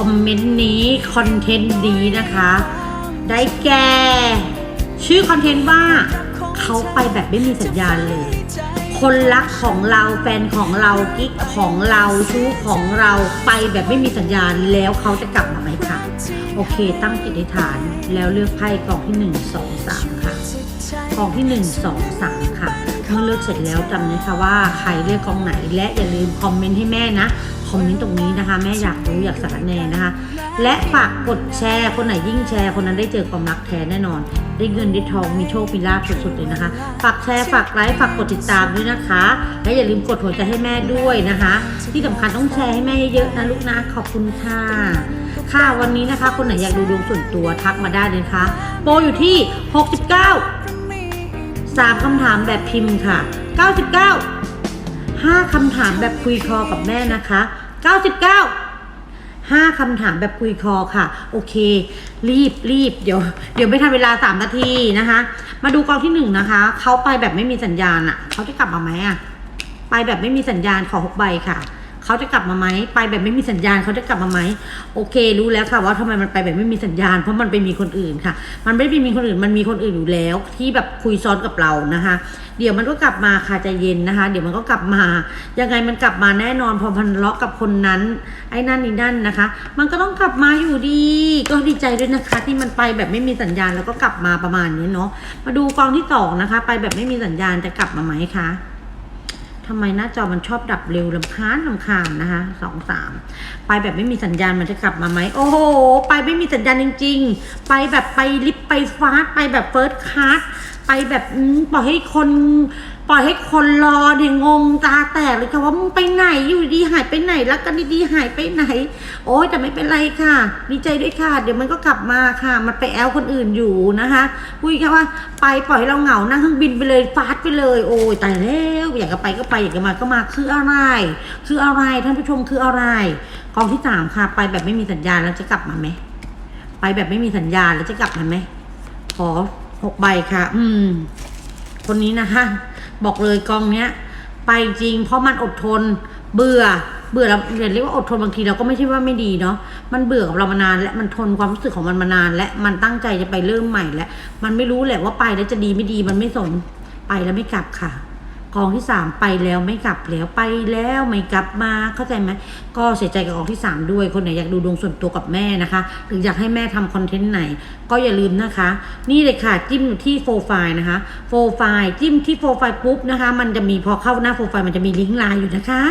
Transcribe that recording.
อมเมนต์นี้คอนเทนต์นี้นะคะ ได้แก่ชื่อคอนเทนต์ว่าเขาไปแบบไม่มีสัญญาณเลย คนรักของเราแฟนของเรากิ๊กของเราชู้ของเราไปแบบไม่มีสัญญาณแล้วเขาจะกลับมาไหมคะโอเค ตั้งจิตอธิษฐานแล้วเลือกไพ่กล่องที่ 1 2 3 ค่ะกล่องที่ 1 2 3 ค่ะเมื่อเลือกเสร็จแล้วจำนะคะว่าใครเลือกกองไหนและอย่าลืมคอมเมนต์ให้แม่นะ คอมเมนต์ตรงนี้นะคะ แม่อยากรู้อยากสารแนนะคะ และฝากกดแชร์ คนไหนยิ่งแชร์ คนนั้นได้เจอความรักแท้แน่นอน ได้เงินได้ทองมีโชคมีลาภสุดๆเลยนะคะ ฝากแชร์ฝากไลค์ฝากกดติดตามด้วยนะคะ และอย่าลืมกดหัวใจให้แม่ด้วยนะคะ ที่สำคัญต้องแชร์ให้แม่เยอะๆนะลูกนะขอบคุณค่ะค่ะวันนี้นะคะ คนไหนอยากดูดวงส่วนตัวทักมาได้เลยนะคะโปรอยู่ที่ 69สามคำถามแบบพิมพ์ค่ะ 99 ห้าคำถามแบบคุยคอกับแม่นะคะ 99ห้าคำถามแบบคุยคอค่ะ โอเค รีบรีบเดี๋ยว เดี๋ยวไม่ทันเวลาสามนาทีนะคะ มาดูกองที่หนึ่งนะคะเขาไปแบบไม่มีสัญญาณอะ่ะเขาจะกลับมาไหมอะ่ะ ไปแบบไม่มีสัญญาณขอหกใบค่ะ เขาจะกลับมาไหมไปแบบไม่มีสัญญาณเขาจะกลับมาไหมโอเค รู้แล้วค่ะว่าทำไมมันไปแบบไม่มีสัญญาณ เพราะมันไปมีคนอื่นค่ะ มันไม่ได้ไปมีคนอื่นมันมีคนอื่นอยู่แล้ว ที่แบบคุยซ้อนกับเรานะคะ เดี๋ยวมันก็กลับมาค่ะใจเย็นนะคะ เดี๋ยวมันก็กลับมายังไงมันกลับมาแน่นอนพอพันเลาะกับคนนั้น ไอ้นั่นนี่นั่นนะคะ มันก็ต้องกลับมาอยู่ดี ก็ดีใจด้วยนะคะ ที่มันไปแบบไม่มีสัญญาณแล้วก็กลับมาประมาณนี้เนาะมาดูกองที่สองนะคะ ไปแบบไม่มีสัญญาณจะกลับมาไหมคะ ทำไมหน้าจอมันชอบดับเร็วลำคาญลำคาญนะคะสองสามไปแบบไม่มีสัญญาณมันจะกลับมาไหมโอ้โห ไปไม่มีสัญญาณจริง ๆ ไปแบบไปลิฟต์ไปฟาสไปแบบเฟิร์สคลาสไปแบบปล่อยให้คน ปล่อยให้คนรอเนี่ยงงตาแตกเลยค่ะว่ามึงไปไหนอยู่ดีหายไปไหนรักกันดีๆหายไปไหน โอ้ยแต่ไม่เป็นไรค่ะ ดีใจด้วยค่ะ เดี๋ยวมันก็กลับมาค่ะ มันไปแอลคนอื่นอยู่นะคะพูดแค่ว่าไปปล่อยให้เราเหงานั่งเครื่องบินไปเลยฟาสไปเลย โอ้ยตายแล้วอยากจะไปก็ไปอยากจะมาก็มาคืออะไร คืออะไรท่านผู้ชมคืออะไรกองที่สามค่ะ ไปแบบไม่มีสัญญาแล้วจะกลับมาไหมไปแบบไม่มีสัญญาแล้วจะกลับมาไหมขอหกใบค่ะ อืม คนนี้นะคะ บอกเลยกองเนี้ย ไปจริง เพราะมันอดทน เบื่อ เบื่อแล้วเรียกว่าอดทนบางทีเราก็ไม่ใช่ว่าไม่ดีเนาะ มันเบื่อกับเรามานาน และมันทนความรู้สึกของมันมานาน และมันตั้งใจจะไปเริ่มใหม่และมันไม่รู้แหละว่าไปแล้วจะดีไม่ดีมันไม่สนไปแล้วไม่กลับค่ะ กองที่สามไปแล้วไม่กลับแล้วไปแล้วไม่กลับมาเข้าใจไหมก็เสียใจกับกองที่สามด้วยคนไหนอยากดูดวงส่วนตัวกับแม่นะคะ หรืออยากให้แม่ทำคอนเทนต์ไหน ก็อย่าลืมนะคะ นี่เลยค่ะจิ้มที่โฟไฟล์นะคะโฟไฟล์จิ้มที่โฟไฟล์ปุ๊บนะคะ มันจะมีพอเข้าหน้าโฟไฟล์มันจะมีลิงก์ไลน์อยู่นะคะ